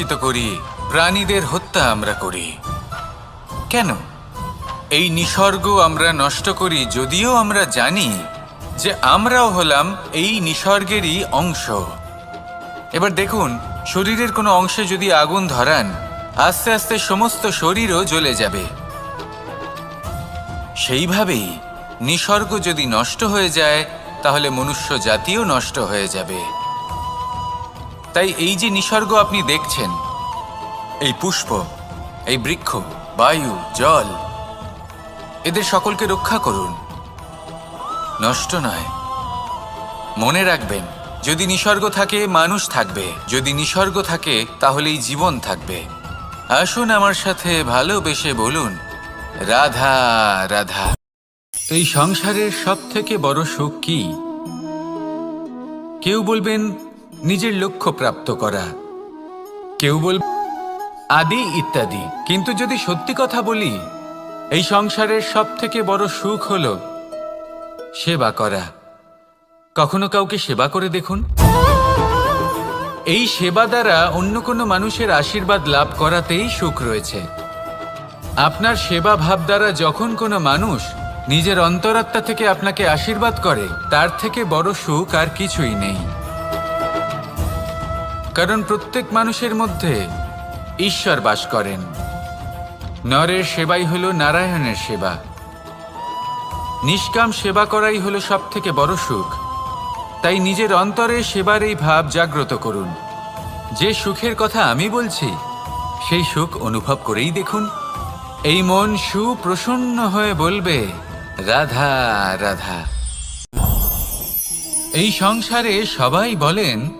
কলুষিত করি, প্রাণীদের হত্যা আমরা করি। কেন? এই নিসর্গ আমরা নষ্ট করি যদিও আমরা জানি যে আমরাও হলাম এই নিসর্গেরই অংশ। এবার দেখুন, শরীরের কোনো অংশে যদি আগুন ধরান, আস্তে আস্তে সমস্ত শরীরও জ্বলে যাবে। সেইভাবেই নিসর্গ যদি নষ্ট হয়ে যায়, তাহলে মনুষ্য জাতিও নষ্ট হয়ে যাবে। তাই এই যে নিসর্গ আপনি দেখছেন, এই পুষ্প, এই বৃক্ষ, বায়ু, জল, এদের সকলকে রক্ষা করুন। নষ্ট নয়। মনে রাখবেন, যদি নিসর্গ থাকে, মানুষ থাকবে। যদি নিসর্গ থাকে, তাহলেই জীবন থাকবে। আসুন আমার সাথে ভালোবেসে বলুন, রাধা রাধা। এই সংসারের সব থেকে বড় সুখ কি? কেউ বলবেন নিজের লক্ষ্য প্রাপ্ত করা। কেউ বল আদি ইত্যাদি। কিন্তু যদি সত্যি কথা বলি, এই সংসারের সব থেকে বড় সুখ হল সেবা করা। কখনো কাউকে সেবা করে দেখুন? এই সেবা দ্বারা অন্য কোনো মানুষের আশীর্বাদ লাভ করাতেই সুখ রয়েছে। আপনার সেবা ভাব দ্বারা যখন কোনো মানুষ নিজের অন্তরাত্মা থেকে আপনাকে আশীর্বাদ করে, তার থেকে বড় সুখ আর কিছুই নেই। কারণ প্রত্যেক মানুষের মধ্যে ঈশ্বর বাস করেন। নরের সেবাই হল নারায়ণের সেবা। নিষ্কাম সেবা করাই হল সব থেকে বড় সুখ। তাই নিজের অন্তরে সেবার এই ভাব জাগ্রত করুন। যে সুখের কথা আমি বলছি, সেই সুখ অনুভব করেই দেখুন। এই মন সুপ্রসন্ন হয়ে বলবে, রাধা রাধা। এই সংসারে সবাই বলেন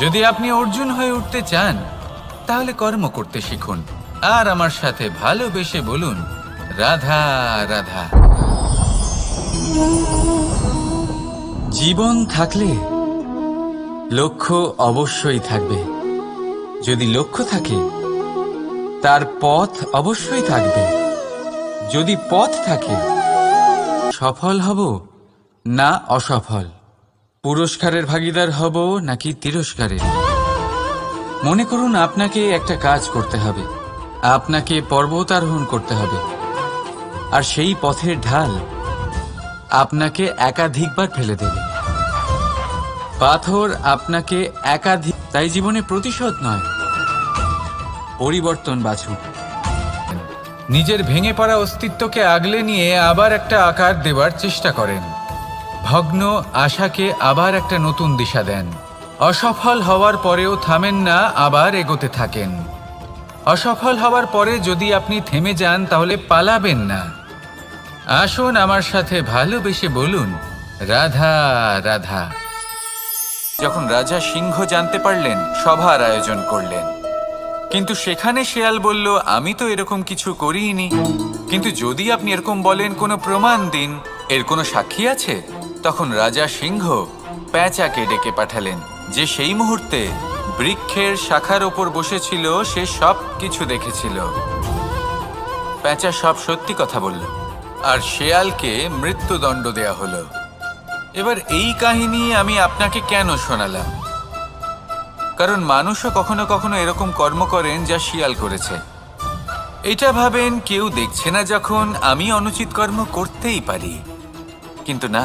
যদি আপনি অর্জুন হয়ে উঠতে চান, তাহলে কর্ম করতে শিখুন। আর আমার সাথে ভালোবেসে বলুন, রাধা রাধা। জীবন থাকলে লক্ষ্য অবশ্যই থাকবে। যদি লক্ষ্য থাকে, তার পথ অবশ্যই থাকবে। যদি পথ থাকে, সফল হব না অসফল। পুরস্কারের ভাগিদার হব নাকি তিরস্কারের? মনে করুন আপনাকে একটা কাজ করতে হবে। আপনাকে পর্বতারোহণ করতে হবে। আর সেই পথের ঢাল আপনাকে একাধিকবার ফেলে দেবে। পাথর আপনাকে একাধিক তাই জীবনে প্রতিশোধ নয়, পরিবর্তন বাছুন। নিজের ভেঙে পড়া অস্তিত্বকে আগলে নিয়ে আবার একটা আকার দেবার চেষ্টা করেন। ভগ্ন আশাকে আবার একটা নতুন দিশা দেন। অসফল হওয়ার পরেও থামেন না, আবার এগোতে থাকেন। অসফল হওয়ার পরে যদি আপনি থেমে যান, তাহলে পালাবেন না। আসুন আমার সাথে ভালোবেসে বলুন, রাধা রাধা। যখন রাজা সিংহ জানতে পারলেন, সভার আয়োজন করলেন। কিন্তু সেখানে শেয়াল বলল, আমি তো এরকম কিছু করিনি। কিন্তু যদি আপনি এরকম বলেন, কোনো প্রমাণ দিন। এর কোনো সাক্ষী আছে? তখন রাজা সিংহ প্যাঁচাকে ডেকে পাঠালেন, যে সেই মুহূর্তে বৃক্ষের শাখার ওপর বসেছিল, সে সব কিছু দেখেছিল। প্যাঁচা সব সত্যি কথা বলল, আর শেয়ালকে মৃত্যুদণ্ড দেয়া হলো। এবার এই কাহিনী আমি আপনাকে কেন শোনালাম? কারণ মানুষও কখনো কখনো এরকম কর্ম করেন যা শিয়াল করেছে। এটা ভাবেন কেউ দেখছে না যখন আমি অনুচিত কর্ম করতেই পারি। কিন্তু না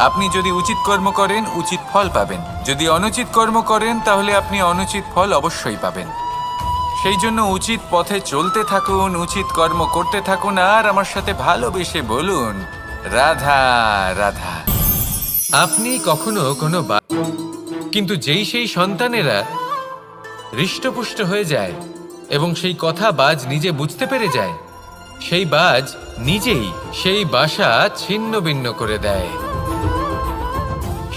আপনি যদি উচিত কর্ম করেন, উচিত ফল পাবেন। যদি অনুচিত কর্ম করেন, তাহলে আপনি অনুচিত ফল অবশ্যই পাবেন। সেই জন্য উচিত পথে চলতে থাকুন, উচিত কর্ম করতে থাকুন, আর আমার সাথে ভালোবেসে বলুন, রাধা রাধা। আপনি কখনো কোনো বা- কিন্তু যেই সেই সন্তানেরা হৃষ্টপুষ্ট হয়ে যায় এবং সেই কথা বাজ নিজে বুঝতে পেরে যায়, সেই বাজ নিজেই সেই বাসা ছিন্ন ভিন্ন করে দেয়।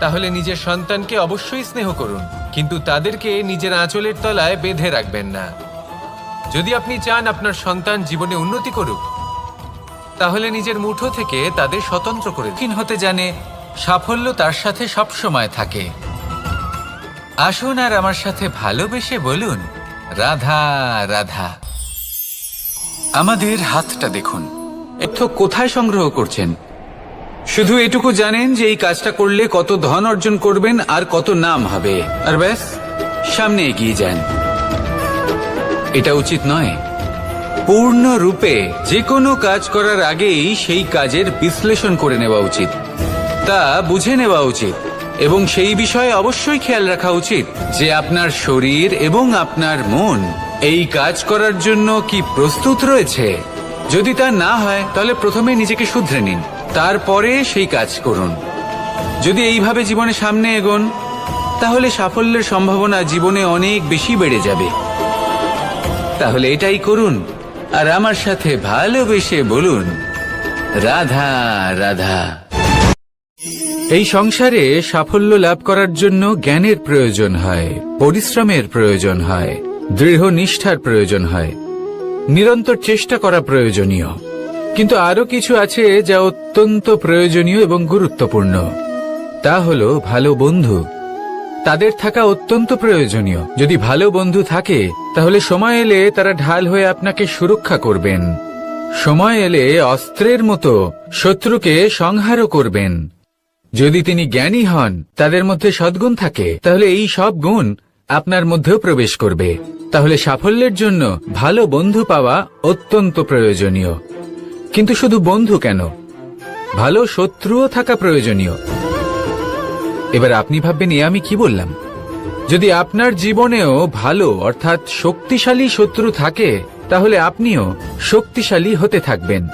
তাহলে নিজের সন্তানকে অবশ্যই স্নেহ করুন, কিন্তু তাদেরকে নিজের আঁচলের তলায় বেঁধে রাখবেন না। যদি আপনি চান আপনার সন্তান জীবনে উন্নতি করুক, তাহলে নিজের মুঠো থেকে তাদের স্বতন্ত্র করে দিন। হতে জানে, সাফল্য তার সাথে সব সময় থাকে। আসুন আর আমার সাথে ভালোবেসে বলুন, রাধা রাধা। আমাদের হাতটা দেখুন। তথ্য কোথায় সংগ্রহ করছেন? শুধু এটুকু জানেন যে এই কাজটা করলে কত ধন অর্জন করবেন আর কত নাম হবে। আর ব্যাস, সামনে এগিয়ে যান। এটা উচিত নয়। পূর্ণরূপে যে কোনো কাজ করার আগেই সেই কাজের বিশ্লেষণ করে নেওয়া উচিত। তা বুঝে নেওয়া উচিত। এবং সেই বিষয়ে অবশ্যই খেয়াল রাখা উচিত যে আপনার শরীর এবং আপনার মন এই কাজ করার জন্য কি প্রস্তুত রয়েছে। যদি তা না হয়, তাহলে প্রথমে নিজেকে শুধরে নিন। তারপরে সেই কাজ করুন। যদি এইভাবে জীবনে সামনে এগোন, তাহলে সাফল্যের সম্ভাবনা জীবনে অনেক বেশি বেড়ে যাবে। তাহলে এটাই করুন, আর আমার সাথে ভালোবেসে বলুন, রাধা রাধা। এই সংসারে সাফল্য লাভ করার জন্য জ্ঞানের প্রয়োজন হয়, পরিশ্রমের প্রয়োজন হয় দৃঢ় নিষ্ঠার প্রয়োজন হয়, নিরন্তর চেষ্টা করা প্রয়োজনীয়। কিন্তু আরও কিছু আছে যা অত্যন্ত প্রয়োজনীয় এবং গুরুত্বপূর্ণ। তা হল ভালো বন্ধু। তাদের থাকা অত্যন্ত প্রয়োজনীয়। যদি ভালো বন্ধু থাকে, তাহলে সময় এলে তারা ঢাল হয়ে আপনাকে সুরক্ষা করবেন। সময় এলে অস্ত্রের মতো শত্রুকে সংহারও করবেন। যদি তিনি জ্ঞানী হন, তাদের মধ্যে সদ্গুণ থাকে, তাহলে এই সব গুণ আপনার মধ্যেও প্রবেশ করবে। তাহলে সাফল্যের জন্য ভালো বন্ধু পাওয়া অত্যন্ত প্রয়োজনীয়। কিন্তু শুধু বন্ধু কেন? ভালো শত্রুও থাকা প্রয়োজনীয়। এবার আপনি ভাববেন, এ আমি কি বললাম? যদি আপনার জীবনেও ভালো, অর্থাৎ শক্তিশালী শত্রু থাকে, তাহলে আপনিও শক্তিশালী হতে থাকবেন।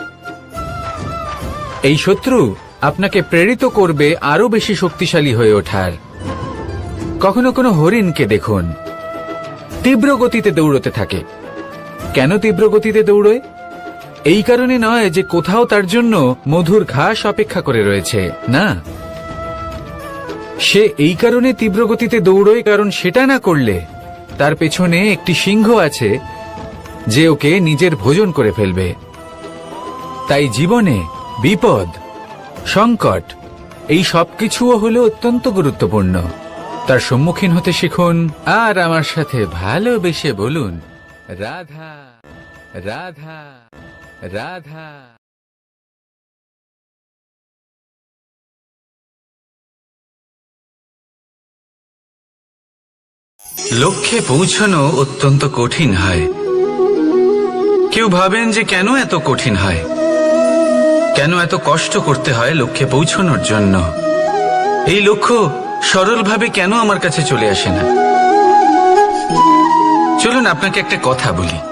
এই শত্রু আপনাকে প্রেরিত করবে আরও বেশি শক্তিশালী হয়ে ওঠার। কখনো কোনো হরিণকে দেখুন। তীব্র গতিতে দৌড়তে থাকে। কেন তীব্র গতিতে দৌড়য়? এই কারণে নয় যে কোথাও তার জন্য মধুর ঘাস অপেক্ষা করে রয়েছে, না। সে এই কারণে তীব্র গতিতে দৌড়য়, কারণ সেটা না করলে তার পেছনে একটি সিংহ আছে যে ওকে নিজের ভোজন করে ফেলবে। তাই জীবনে বিপদ, সংকট, এই সবকিছুও হলো অত্যন্ত গুরুত্বপূর্ণ। তার সম্মুখীন হতে শিখুন, আর আমার সাথে ভালোবেসে বলুন, রাধা রাধা। রাধা। লক্ষ্যে পৌঁছানো অত্যন্ত কঠিন হয়। কেউ ভাবেন যে কেন এত কঠিন হয়? কেন এত কষ্ট করতে হয় লক্ষ্যে পৌঁছানোর জন্য? এই লক্ষ্য সরলভাবে কেন আমার কাছে চলে আসে না? চলুন আপনাকে একটা কথা বলি।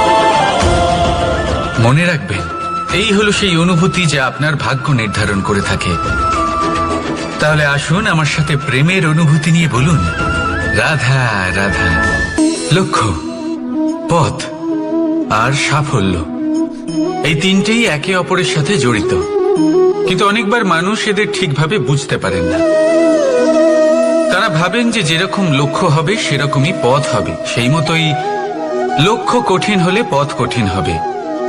মনে রাখবেন, এই হলো সেই অনুভূতি যা আপনার ভাগ্য নির্ধারণ করে থাকে। তাহলে আসুন আমার সাথে প্রেমের অনুভূতি নিয়ে বলুন। রাধা রাধা, লক্ষ্য, পথ আর সাফল্য। এই তিনটেই একে অপরের সাথে জড়িত। কিন্তু অনেকবার মানুষ এদের ঠিকভাবে বুঝতে পারেন না। তারা ভাবেন যে যেরকম লক্ষ্য হবে, সেরকমই পথ হবে। সেই মতোই লক্ষ্য কঠিন হলে পথ কঠিন হবে।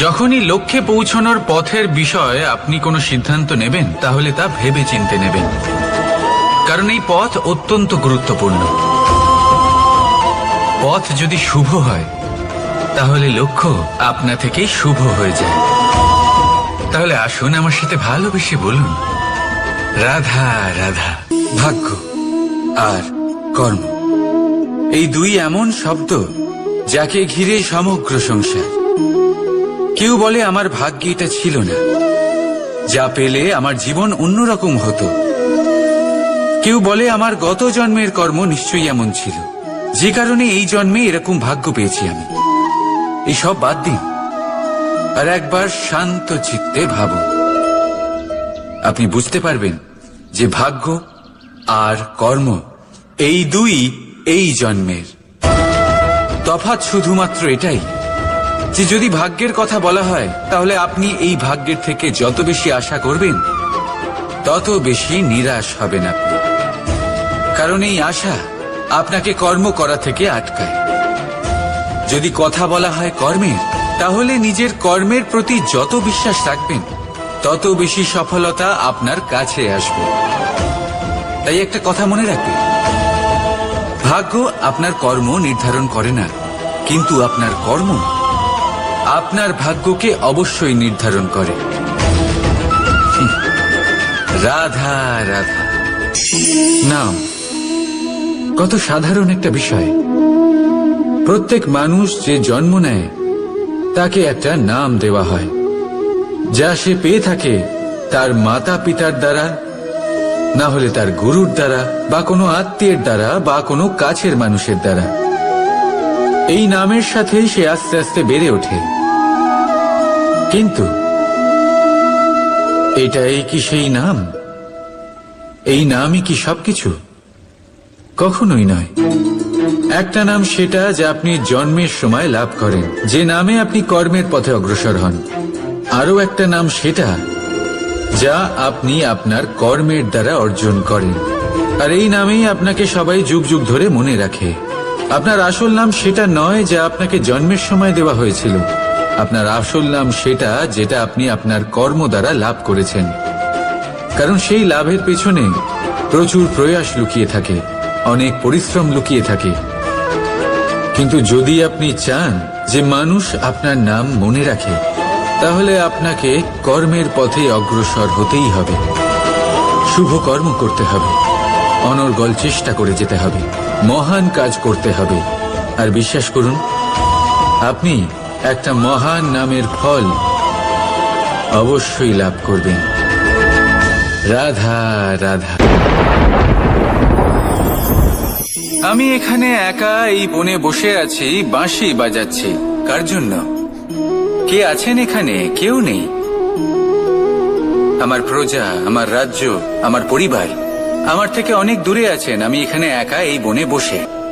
যখনই লক্ষ্যে পৌঁছানোর পথের বিষয়ে আপনি কোনো সিদ্ধান্ত নেবেন, তাহলে তা ভেবে চিনতে নেবেন। কারণ এই পথ অত্যন্ত গুরুত্বপূর্ণ। পথ যদি শুভ হয়, তাহলে লক্ষ্য আপনা থেকেই শুভ হয়ে যায়। তাহলে আসুন আমার সাথে ভালোবেসে বলুন, রাধা রাধা, ভাগ্য আর কর্ম। এই দুই এমন শব্দ যাকে ঘিরে সমগ্র সংসার। কেউ বলে আমার ভাগ্যে এটা ছিল না। যা পেলে আমার জীবন অন্যরকম হতো। কেউ বলে আমার গত জন্মের কর্ম নিশ্চয়ই এমন ছিল। যে কারণে এই জন্মে এরকম ভাগ্য পেয়েছি আমি। এই সব বাদ দিন। আর একবার শান্ত চিত্তে ভাবুন। আপনি বুঝতে পারবেন যে ভাগ্য আর কর্ম এই দুই এই জন্মের। তফাৎ শুধুমাত্র এটাই। যে যদি ভাগ্যের কথা বলা হয়, তাহলে আপনি এই ভাগ্যের থেকে যত বেশি আশা করবেন, তত বেশি নিরাশ হবেন আপনি। কারণ এই আশা আপনাকে কর্ম করা থেকে আটকায়। যদি কথা বলা হয় কর্মের তাহলে নিজের কর্মের প্রতি যত বিশ্বাস রাখবেন, তত বেশি সফলতা আপনার কাছে আসবে। তাই একটা কথা মনে রাখবেন ভাগ্য আপনার কর্ম নির্ধারণ করে না, কিন্তু আপনার কর্ম আপনার ভাগ্যকে অবশ্যই নির্ধারণ করে। রাধা রাধা। নাম, কত সাধারণ একটা বিষয়। প্রত্যেক মানুষ যে জন্ম নেয়, তাকে একটা নাম দেওয়া হয়। যা সে পেয়ে থাকে তার মাতা পিতার দ্বারা, না হলে তার গুরুর দ্বারা, বা কোনো আত্মীয়ের দ্বারা, বা কোনো কাছের মানুষের দ্বারা। এই নামের সাথেই সে আস্তে আস্তে বেড়ে ওঠে। কিন্তু এটাই কি সেই নাম? এই নামই কি সবকিছু? কখনোই নয়। একটা নাম সেটা যা আপনি জন্মের সময় লাভ করেন। যে নামে আপনি কর্মের পথে অগ্রসর হন। আরও একটা নাম সেটা যা আপনি আপনার কর্মের দ্বারা অর্জন করেন। আর এই নামেই আপনাকে সবাই যুগ যুগ ধরে মনে রাখে। আপনার আসল নাম সেটা নয় যা আপনাকে জন্মের সময় দেওয়া হয়েছিল। আপনার আসল নাম সেটা যেটা আপনি আপনার কর্ম দ্বারা লাভ করেছেন। কারণ সেই লাভের পেছনে প্রচুর প্রয়াস লুকিয়ে থাকে, অনেক পরিশ্রম লুকিয়ে থাকে। কিন্তু যদি আপনি চান যে মানুষ আপনার নাম মনে রাখে, তাহলে আপনাকে কর্মের পথে অগ্রসর হতেই হবে। শুভ কর্ম করতে হবে, অনর্গল চেষ্টা করে যেতে হবে, মহান কাজ করতে হবে। আর বিশ্বাস করুন, আপনি একটা মহান নামের ফল অবশ্যই লাভ করবেন রাধা রাধা। আমি এখানে একা এই বনে বসে আছি, বাঁশি বাজাচ্ছি। কার জন্য? কে আছেন এখানে? কেউ নেই। আমার প্রজা, আমার রাজ্য, আমার পরিবার। আমার থেকে অনেক দূরে আছেন। আমি এখানে একা এই বনে বসে।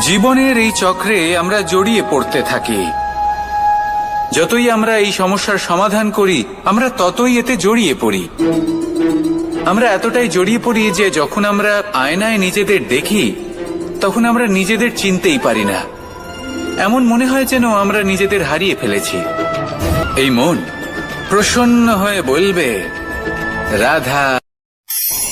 জীবনের এই চক্রে আমরা জড়িয়ে পড়তে থাকি। যতই আমরা এই সমস্যার সমাধান করি, আমরা ততই এতে জড়িয়ে পড়ি। আমরা এতটাই জড়িয়ে পড়ি যে যখন আমরা আয়নায় নিজেদের দেখি, তখন আমরা নিজেদের চিনতেই পারি না। এমন মনে হয় যেন আমরা নিজেদের হারিয়ে ফেলেছি। এই মন প্রসন্ন হয়ে বলবে, রাধা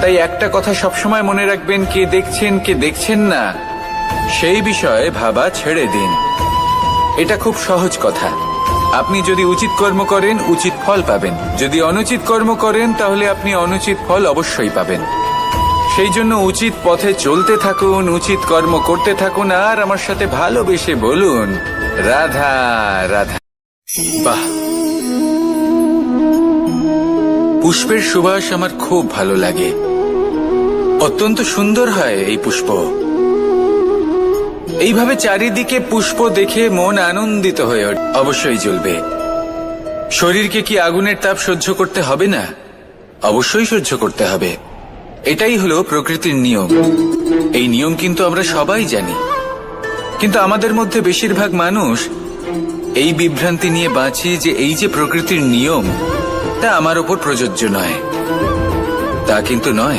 তাই একটা কথা সবসময় মনে রাখবেন, কে দেখছেন কে দেখছেন না? সেই বিষয়ে ভাবা ছেড়ে দিন। এটা খুব সহজ কথা। আপনি যদি উচিত কর্ম করেন, উচিত ফল পাবেন। যদি অনুচিত কর্ম করেন, তাহলে আপনি অনুচিত ফল অবশ্যই পাবেন। সেই জন্য উচিত পথে চলতে থাকুন, উচিত কর্ম করতে থাকুন, আর আমার সাথে ভালোবেসে বলুন, রাধা রাধা। বাহ! পুষ্পের সুবাস আমার খুব ভালো লাগে। অত্যন্ত সুন্দর হয় এই পুষ্প। এইভাবে চারিদিকে পুষ্প দেখে মন আনন্দিত হয়ে অবশ্যই জ্বলবে। শরীরকে কি আগুনের তাপ সহ্য করতে হবে না? অবশ্যই সহ্য করতে হবে। এটাই হলো প্রকৃতির নিয়ম। এই নিয়ম কিন্তু আমরা সবাই জানি। কিন্তু আমাদের মধ্যে বেশিরভাগ মানুষ এই বিভ্রান্তি নিয়ে বাঁচি যে এই যে প্রকৃতির নিয়ম, তা আমার ওপর প্রযোজ্য নয়। তা কিন্তু নয়।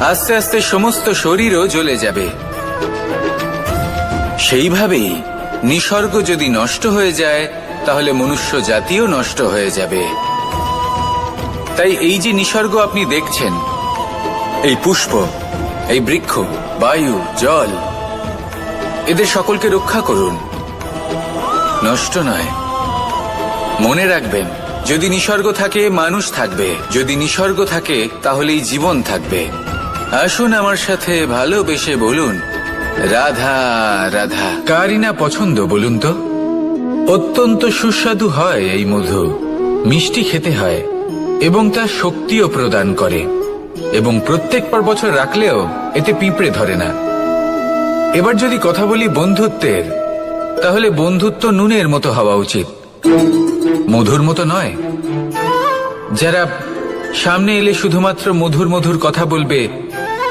আস্তে আস্তে সমস্ত শরীরও জ্বলে যাবে। সেইভাবেই নিসর্গ যদি নষ্ট হয়ে যায়, তাহলে মনুষ্য জাতিও নষ্ট হয়ে যাবে। তাই এই যে নিসর্গ আপনি দেখছেন, এই পুষ্প, এই বৃক্ষ, বায়ু, জল, এদের সকলকে রক্ষা করুন। নষ্ট নয়। মনে রাখবেন, যদি নিসর্গ থাকে, মানুষ থাকবে। যদি নিসর্গ থাকে, তাহলেই জীবন থাকবে। আসুন আমার সাথে ভালোবেসে বলুন, রাধা রাধা। কারই না পছন্দ বলুন তো? অত্যন্ত সুস্বাদু হয় এই মধু, মিষ্টি খেতে হয়, এবং তা শক্তিও প্রদান করে, এবং প্রত্যেকবার বছর রাখলেও এতে পিঁপড়ে ধরে না। এবার যদি কথা বলি বন্ধুত্বের, তাহলে বন্ধুত্ব নুনের মতো হওয়া উচিত। মধুর মতো নয়। যারা সামনে এলে শুধুমাত্র মধুর মধুর কথা বলবে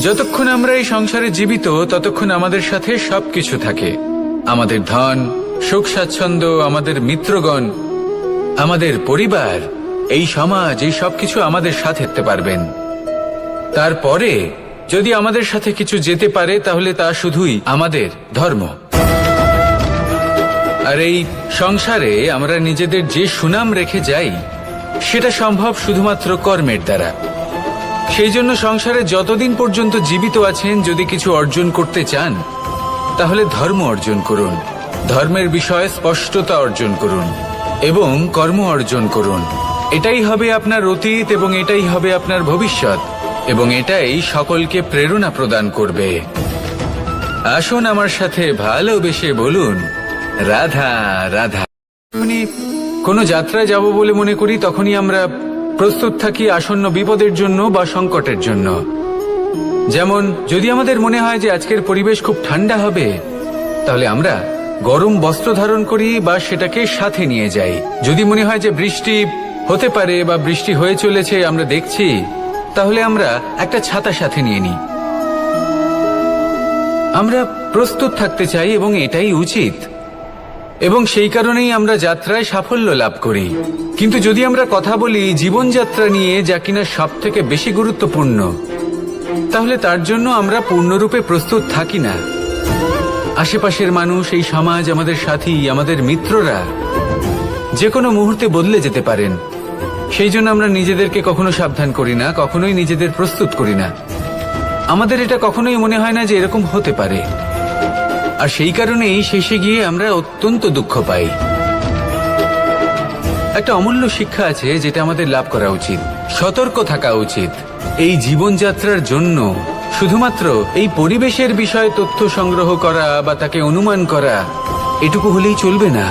যতক্ষণ আমরা এই সংসারে জীবিত, ততক্ষণ আমাদের সাথে সবকিছু থাকে। আমাদের ধন, সুখ স্বাচ্ছন্দ্য, আমাদের মিত্রগণ, আমাদের পরিবার, এই সমাজ, এই সবকিছু আমাদের সাথে পারবেন। তারপরে, যদি আমাদের সাথে কিছু যেতে পারে, তাহলে তা শুধুই আমাদের ধর্ম। আর এই সংসারে আমরা নিজেদের যে সুনাম রেখে যাই, সেটা সম্ভব শুধুমাত্র কর্মের দ্বারা। সেই জন্য সংসারে যতদিন পর্যন্ত জীবিত আছেন, যদি কিছু অর্জন করতে চান, তাহলে ধর্ম অর্জন করুন। ধর্মের বিষয়ে স্পষ্টতা অর্জন করুন এবং কর্ম অর্জন করুন। এটাই হবে আপনার অতীত এবং এটাই হবে আপনার ভবিষ্যৎ এবং এটাই সকলকে প্রেরণা প্রদান করবে। আসুন আমার সাথে ভালোবেসে বলুন, রাধা রাধা। কোনো যাত্রায় যাব বলে মনে করি, তখনই আমরা প্রস্তুত থাকি আসন্ন বিপদের জন্য বা সংকটের জন্য। যেমন, যদি আমাদের মনে হয় যে আজকের পরিবেশ খুব ঠান্ডা হবে, তাহলে আমরা গরম বস্ত্র ধারণ করি বা সেটাকে সাথে নিয়ে যাই। যদি মনে হয় যে বৃষ্টি হতে পারে বা বৃষ্টি হয়ে চলেছে আমরা দেখছি, তাহলে আমরা একটা ছাতা সাথে নিয়ে নিই। আমরা প্রস্তুত থাকতে চাই এবং এটাই উচিত। এবং সেই কারণেই আমরা যাত্রায় সাফল্য লাভ করি। কিন্তু যদি আমরা কথা বলি জীবনযাত্রা নিয়ে যা কিনা সব থেকে বেশি গুরুত্বপূর্ণ, তাহলে তার জন্য আমরা পূর্ণরূপে প্রস্তুত থাকি না। আশেপাশের মানুষ, এই সমাজ, আমাদের সাথী, আমাদের মিত্ররা যে কোনো মুহূর্তে বদলে যেতে পারেন। সেই জন্য আমরা নিজেদেরকে কখনো সাবধান করি না, কখনোই নিজেদের প্রস্তুত করি না। আমাদের এটা কখনোই মনে হয় না যে এরকম হতে পারে। আর সেই কারণেই শেষে গিয়ে আমরা অত্যন্ত দুঃখ পাই। একটা অমূল্য শিক্ষা আছে যেটা আমাদের লাভ করা উচিত, সতর্ক থাকা উচিত। এই জীবনযাত্রার জন্য শুধুমাত্র এই পরিবেশের বিষয়ে তথ্য সংগ্রহ করা বা তাকে অনুমান করা, এটুকু হলেই চলবে না।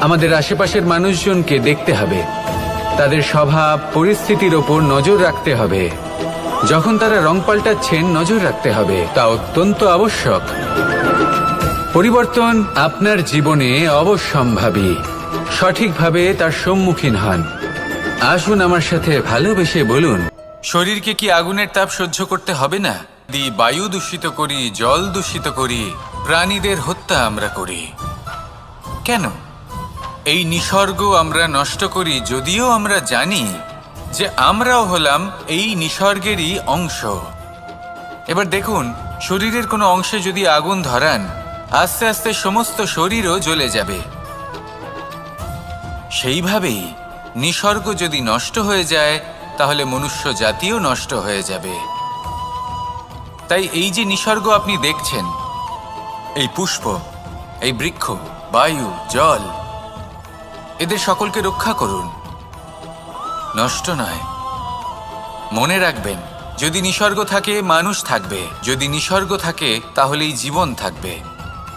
আমাদের আশেপাশের মানুষজনকে দেখতে হবে। তাদের স্বভাব, পরিস্থিতির ওপর নজর রাখতে হবে। যখন তারা রং পাল্টাচ্ছেন, নজর রাখতে হবে। তা অত্যন্ত আবশ্যক। পরিবর্তন আপনার জীবনে অবশ্যম্ভাবী। সঠিকভাবে তার সম্মুখীন হন। আসুন আমার সাথে ভালোবেসে বলুন, শরীরকে কি আগুনের তাপ সহ্য করতে হবে না? দি বায়ু দূষিত করি, জল দূষিত করি, প্রাণীদের হত্যা আমরা করি। কেন? এই নিসর্গ আমরা নষ্ট করি যদিও আমরা জানি যে আমরাও হলাম এই নিসর্গেরই অংশ। এবার দেখুন, শরীরের কোনো অংশে যদি আগুন ধরান আস্তে আস্তে সমস্ত শরীরও জ্বলে যাবে। সেইভাবেই নিসর্গ যদি নষ্ট হয়ে যায়, তাহলে মনুষ্য জাতিও নষ্ট হয়ে যাবে। তাই এই যে নিসর্গ আপনি দেখছেন, এই পুষ্প, এই বৃক্ষ, বায়ু, জল, এদের সকলকে রক্ষা করুন। নষ্ট নয়। মনে রাখবেন, যদি নিসর্গ থাকে, মানুষ থাকবে। যদি নিসর্গ থাকে, তাহলেই জীবন থাকবে।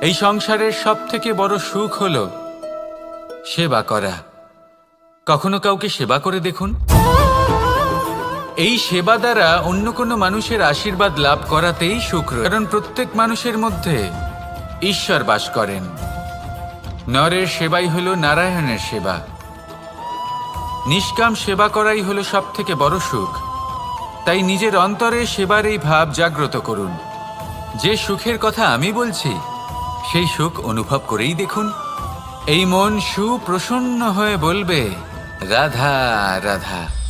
এই সংসারের সব থেকে বড় সুখ হল সেবা করা। কখনো কাউকে সেবা করে দেখুন? এই সেবা দ্বারা অন্য কোনো মানুষের আশীর্বাদ লাভ করাতেই সুখ। কারণ প্রত্যেক মানুষের মধ্যে ঈশ্বর বাস করেন। নরের সেবাই হল নারায়ণের সেবা। নিষ্কাম সেবা করাই হলো সব থেকে বড় সুখ। তাই নিজের অন্তরে সেবার এই ভাব জাগ্রত করুন। যে সুখের কথা আমি বলছি সেই সুখ অনুভব করেই দেখুন। এই মন সুপ্রসন্ন হয়ে বলবে রাধা রাধা।